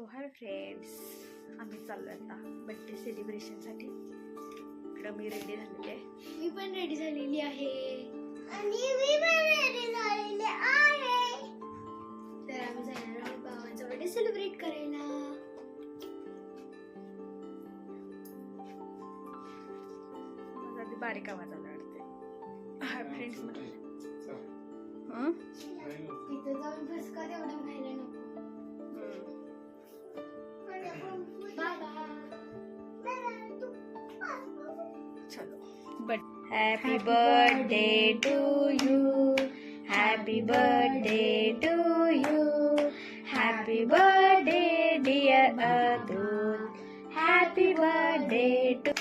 So hi friends आम्ही चाललो आता बड्डे सेलिब्रेशनसाठी इकडं मी रेडी झालेली आहे. मी पण रेडी झालेली आहे. आणि मी पण रेडी झालेले आहे. तर आम्ही जाणार आहोत भावांचा बर्थडे सेलिब्रेट करायला. माझा आधी बारीक आवाज आला वाटते हाय फ्रेंड्स तिथं जाऊन बसका तेवढा व्हायला happy birthday to you happy birthday to you happy birthday dear Atul happy birthday to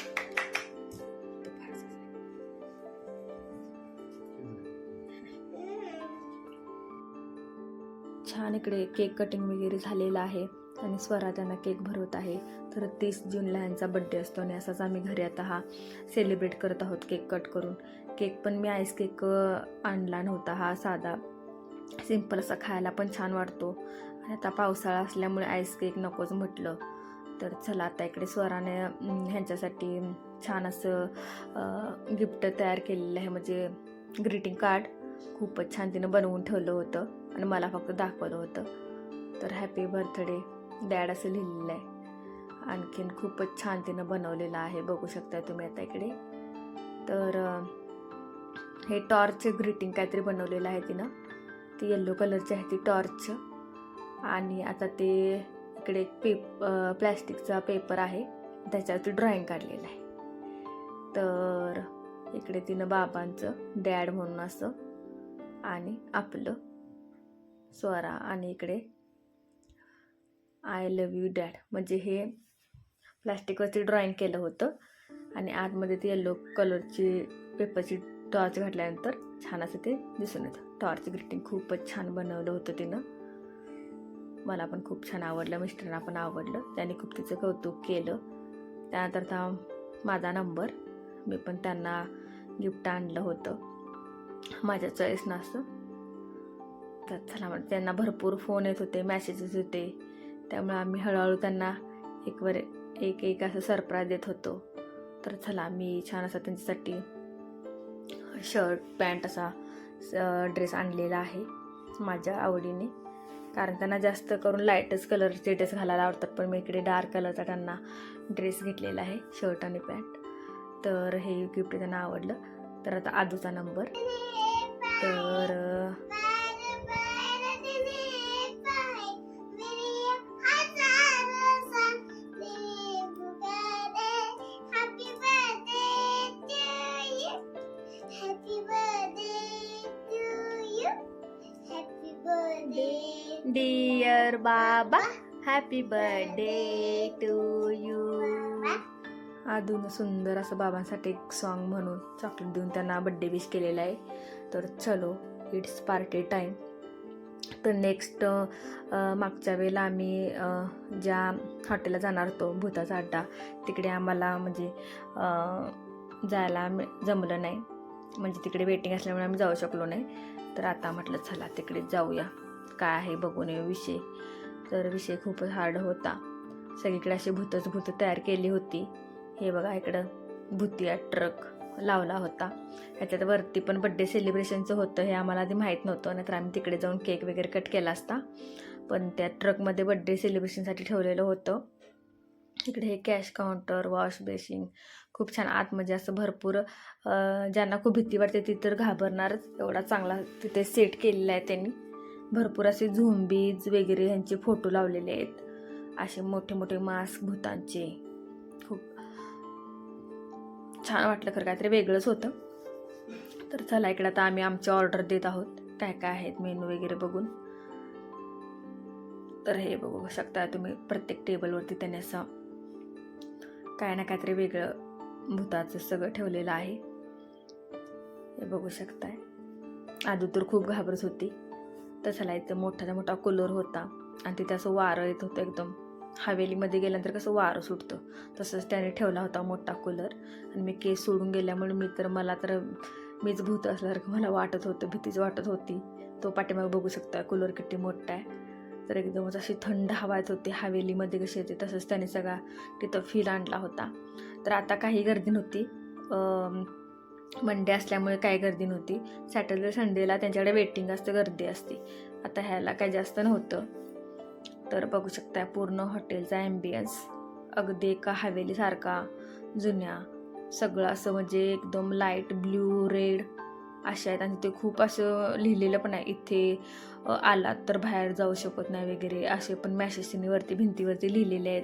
छान इकडे केक कटिंग वगैरे झालेलं आहे. आणि स्वरा त्यांना केक भरवत आहे. तर तीस जूनला यांचा बड्डे असतो आणि असाच आम्ही घरी आता हा सेलिब्रेट करत आहोत केक कट करून. केक पण मी आईस केक आणला नव्हता हा साधा. सिंपल असा खायला पण छान वाटतो. आणि आता पावसाळा असल्यामुळे आईस केक नकोच म्हटलं. तर चला आता इकडे स्वराने ह्यांच्यासाठी छान असं गिफ्ट तयार केलेलं आहे. म्हणजे ग्रीटिंग कार्ड खूपच छान तिनं बनवून ठेवलं होतं आणि मला फक्त दाखवलं होतं. तर हॅपी बर्थडे डॅड असं लिहिलेलं आहे. आणखीन खूपच छान तिनं बनवलेलं आहे. बघू शकता तुम्ही आता इकडे. तर हे टॉर्च ग्रीटिंग काहीतरी बनवलेलं आहे तिनं. ती येल्लो कलरची आहे ती टॉर्च. आणि आता ते इकडे एक पेप प्लॅस्टिकचा पेपर आहे. त्याच्यावरती ड्रॉइंग काढलेलं आहे. तर इकडे तिनं बाबांचं डॅड म्हणून असं आणि आपलं स्वरा आणि इकडे आय लव यू डॅड म्हणजे हे प्लास्टिकवरती ड्रॉइंग केलं होतं. आणि आतमध्ये ती येल्लो कलरची पेपरची टॉर्च घातल्यानंतर छान असं ते दिसून येतं. टॉर्च ग्रीटिंग खूपच छान बनवलं होतं तिनं. मला पण खूप छान आवडलं मिस्टरांना पण आवडलं. त्याने खूप तिचं कौतुक केलं. त्यानंतर था माझा नंबर मी पण त्यांना गिफ्ट आणलं होतं. माझ्या चॉईस असं. तर चला म्हण त्यांना भरपूर फोन येत होते मॅसेजेस होते. त्यामुळे आम्ही हळूहळू त्यांना एक वर एक एक असं सरप्राईज देत होतो. तर चला मी छान असा त्यांच्यासाठी शर्ट पॅन्ट असा ड्रेस आणलेला आहे माझ्या आवडीने. कारण त्यांना जास्त करून लाईटच कलरचे ड्रेस घालायला आवडतात पण मी इकडे डार्क कलरचा त्यांना ड्रेस घेतलेला आहे शर्ट आणि पॅन्ट. तर हे गिफ्ट त्यांना आवडलं. तर आता आजूचा नंबर तर डियर बाबा हॅपी बर्थडे टू यू अजून सुंदर असं बाबांसाठी एक सॉन्ग म्हणून चॉकलेट देऊन त्यांना बड्डे विश केलेला आहे. तर चलो इट्स पार्टी टाईम तर नेक्स्ट मागच्या वेळेला आम्ही ज्या हॉटेलला जाणार होतो भूताचा अड्डा तिकडे आम्हाला म्हणजे जायला मि- जमलं नाही. म्हणजे तिकडे वेटिंग असल्यामुळे आम्ही जाऊ शकलो नाही. तर आता म्हटलं चला तिकडे जाऊया. काय आहे बघून येऊ विषय. तर विषय खूपच हार्ड होता. सगळीकडे अशी भूतच भूत तयार केली होती. हे बघा इकडं भूतिया ट्रक लावला होता. ह्याच्यात वरती पण बड्डे सेलिब्रेशनचं होतं हे आम्हाला आधी माहीत नव्हतं. नाहीतर आम्ही तिकडे जाऊन केक वगैरे कट केला असता. पण त्या ट्रकमध्ये बड्डे सेलिब्रेशनसाठी ठेवलेलं होतं. इकडे हे कॅश काउंटर वॉश बेसिन खूप छान आतमध्ये म्हणजे असं भरपूर ज्यांना खूप भीती वाटते ती तर घाबरणारच. एवढा चांगला तिथे सेट केलेला आहे त्यांनी. भरपूर असे झोंबीज वगैरे यांचे फोटो लावलेले आहेत. असे मोठे मोठे मास्क भूतांचे. खूप छान वाटलं खरं काहीतरी वेगळंच होतं. तर चला इकडे आता आम्ही आमची ऑर्डर देत आहोत. काय काय आहेत मेनू वगैरे बघून. तर हे बघू शकता तुम्ही प्रत्येक टेबलवरती त्याने असं काय ना काहीतरी वेगळं भूताचं सगळं ठेवलेलं आहे. हे बघू शकताय. आधी तर खूप घाबरत होती. तसाला इथं मोठाचा मोठा कूलर होता. आणि तिथे असं वारं येत होतं एकदम. हवेलीमध्ये गेल्यानंतर कसं वारं सुटतं. तसंच त्याने ठेवला होता मोठा कूलर. आणि मी केस सोडून गेल्यामुळे मी तर मला तर मीच भूत असल्यासारखं मला वाटत होतं भीतीच वाटत होती. तो पाठीमागे बघू शकता कूलर किती मोठा आहे. तर एकदमच अशी थंड हवा येत होती हवेलीमध्ये कशी येते तसंच त्याने सगळा तिथं फील आणला होता. तर आता काही गर्दी नव्हती. मंडे असल्यामुळे काय गर्दी नव्हती. सॅटर्डे संडेला त्यांच्याकडे वेटिंग असतं गर्दी असते. आता ह्याला काय जास्त नव्हतं. तर बघू शकता पूर्ण हॉटेलचा ॲम्बियन्स अगदी एका हवेलीसारखा जुन्या. सगळं असं म्हणजे एकदम लाइट ब्ल्यू रेड अशा आहेत. आणि ते खूप असं लिहिलेलं पण आहे इथे आलात तर बाहेर जाऊ शकत नाही वगैरे. असे पण मॅसेजनी वरती भिंतीवरती लिहिलेले आहेत.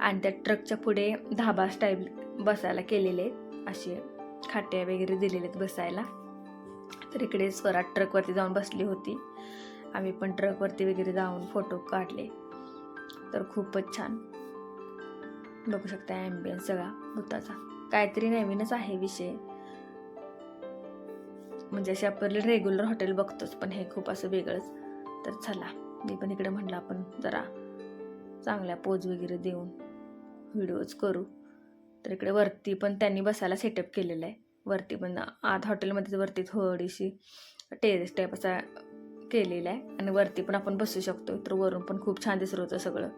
आणि त्या ट्रकच्या पुढे धाबा स्टाईल बसायला केलेले आहेत. असे. खाट्या वगैरे दिलेले आहेत बसायला. तर इकडे स्वरात ट्रकवरती जाऊन बसली होती. आम्ही पण ट्रकवरती वगैरे जाऊन फोटो काढले. तर खूपच छान. बघू शकता ॲम्बियन्स सगळा भूताचा. काहीतरी नवीनच आहे विषय. म्हणजे असे आपण रेग्युलर हॉटेल बघतोच पण हे खूप असं वेगळंच. तर चला मी पण इकडे म्हटलं आपण जरा चांगल्या पोज वगैरे देऊन व्हिडिओज करू. तर इकडे वरती पण त्यांनी बसायला सेटअप केलेलं आहे. वरती पण आत हॉटेलमध्ये वरती थोडीशी टेरेस टाईप असा केलेला आहे. आणि वरती पण आपण बसू शकतो तर वरून पण खूप छान दिसत होतं सगळं.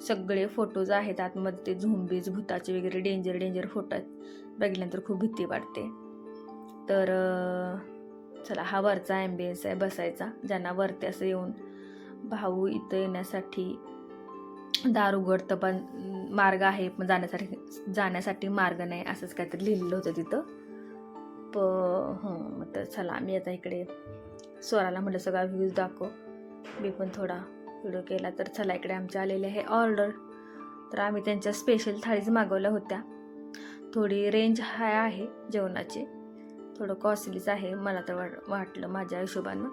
सगळे फोटोज आहेत. आतमध्ये ते झुंबीज भूताचे वगैरे डेंजर डेंजर फोटो आहेत. बघितल्यानंतर खूप भीती वाटते. तर चला हा वरचा ॲम्बियन्स आहे बसायचा. ज्यांना वरती असं येऊन भाऊ इथं येण्यासाठी दार उघडतं पण मार्ग आहे पण जाण्यासाठी जाण्यासाठी मार्ग नाही असंच काहीतरी लिहिलेलं होतं तिथं. प हं मग तर चला आम्ही आता इकडे स्वराला म्हटलं सगळा व्ह्यूज दाखव. मी पण थोडा व्हिडिओ केला तर चला इकडे आमच्या आलेले आहे ऑर्डर तर आम्ही त्यांच्या स्पेशल थाळीच मागवल्या होत्या. थोडी रेंज हाय आहे जेवणाची. थोडं कॉस्टलीच आहे मला तर वाट वाटलं माझ्या हिशोबानं.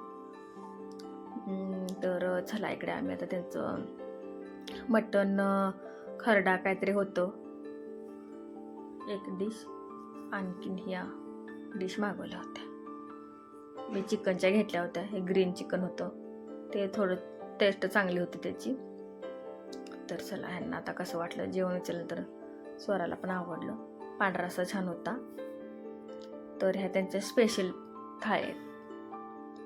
तर चला इकडे आम्ही आता त्यांचं मटन खरडा काहीतरी होतं. एक डिश आणखीन ह्या डिश मागवल्या होत्या. मी चिकनच्या घेतल्या होत्या. हे ग्रीन चिकन होतं. ते थोडं टेस्ट चांगली होती त्याची. तर चला ह्यांना आता कसं वाटलं जेवण विचारलं तर स्वराला पण आवडलं. पांढरा असा छान होता. तर ह्या त्यांच्या स्पेशल थाळी आहेत.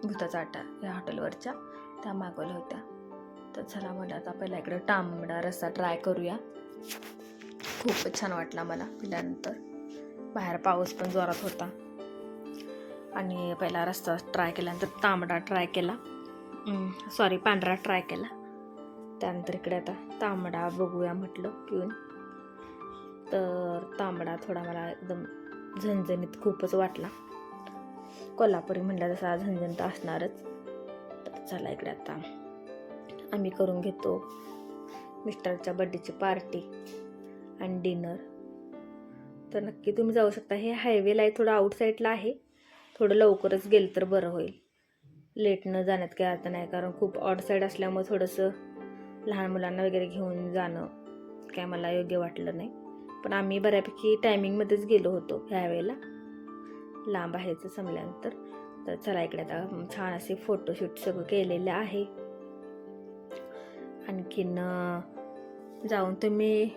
भूताचा आटा या हॉटेलवरच्या त्या मागवल्या होत्या. तर चला मला आता पहिला इकडे तांबडा रस्सा ट्राय करूया. खूपच छान वाटला मला पिल्यानंतर. बाहेर पाऊस पण जोरात होता. आणि पहिला रस्ता ट्राय केल्यानंतर तांबडा ट्राय केला. सॉरी पांढरा ट्राय केला. त्यानंतर इकडे आता तांबडा बघूया म्हटलं पिऊन. तर तांबडा थोडा मला एकदम झणझणीत खूपच वाटला. कोल्हापुरी म्हटलं तसा झणझणीत असणारच. तर चला इकडे आता आम्ही करून घेतो. मिस्टरच्या बड्डेची पार्टी आणि डिनर. तर नक्की तुम्ही जाऊ शकता. हे हायवेला आहे थोडं आउटसाईडला आहे. थोडं लवकरच गेलं तर बरं होईल. लेट न जाण्यात काही अर्थ नाही कारण खूप आउटसाईड असल्यामुळे थोडंसं लहान मुलांना वगैरे घेऊन जाणं काय मला योग्य वाटलं नाही. पण आम्ही बऱ्यापैकी टायमिंगमध्येच गेलो होतो ह्यावेळेला लांब आहे संपल्यानंतर तर चला इकडे आता छान असे फोटोशूट सगळं केलेलं आहे. आणखीन जाऊन तुम्ही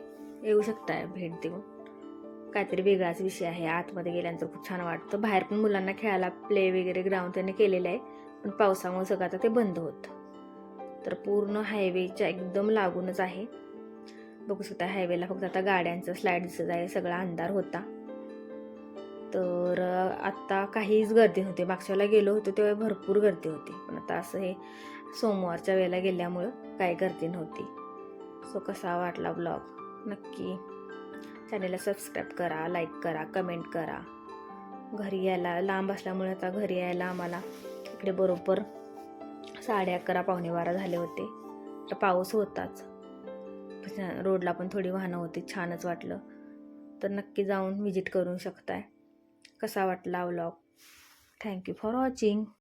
येऊ शकताय भेट देऊन. काहीतरी वेगळाच विषय आहे. आतमध्ये गेल्यानंतर खूप छान वाटतं. बाहेर पण मुलांना खेळायला प्ले वगैरे ग्राउंड त्यांनी केलेलं आहे. पण पावसामुळे सगळं आता ते बंद होतं. तर पूर्ण हायवेच्या एकदम लागूनच आहे. बघू शकता हायवेला फक्त आता गाड्यांचं स्लाईड दिसत आहे. सगळा अंधार होता. तर आत्ता काहीच गर्दी नव्हती. मागच्या वेळेला गेलो होतो तेव्हा भरपूर गर्दी होती. पण आता असं हे सोमवारच्या वेळेला गेल्यामुळं काही गर्दी नव्हती. सो कसा वाटला ब्लॉग नक्की चॅनेलला सबस्क्राईब करा लाईक करा कमेंट करा. घरी यायला लांब असल्यामुळे आता घरी यायला आम्हाला इकडे बरोबर साडे अकरा पावणे बारा झाले होते. तर पाऊस होताच. रोडला पण थोडी वाहनं होती छानच वाटलं. तर नक्की जाऊन व्हिजिट करू शकताय. कसा वाटला व्लॉग थँक्यू फॉर वॉचिंग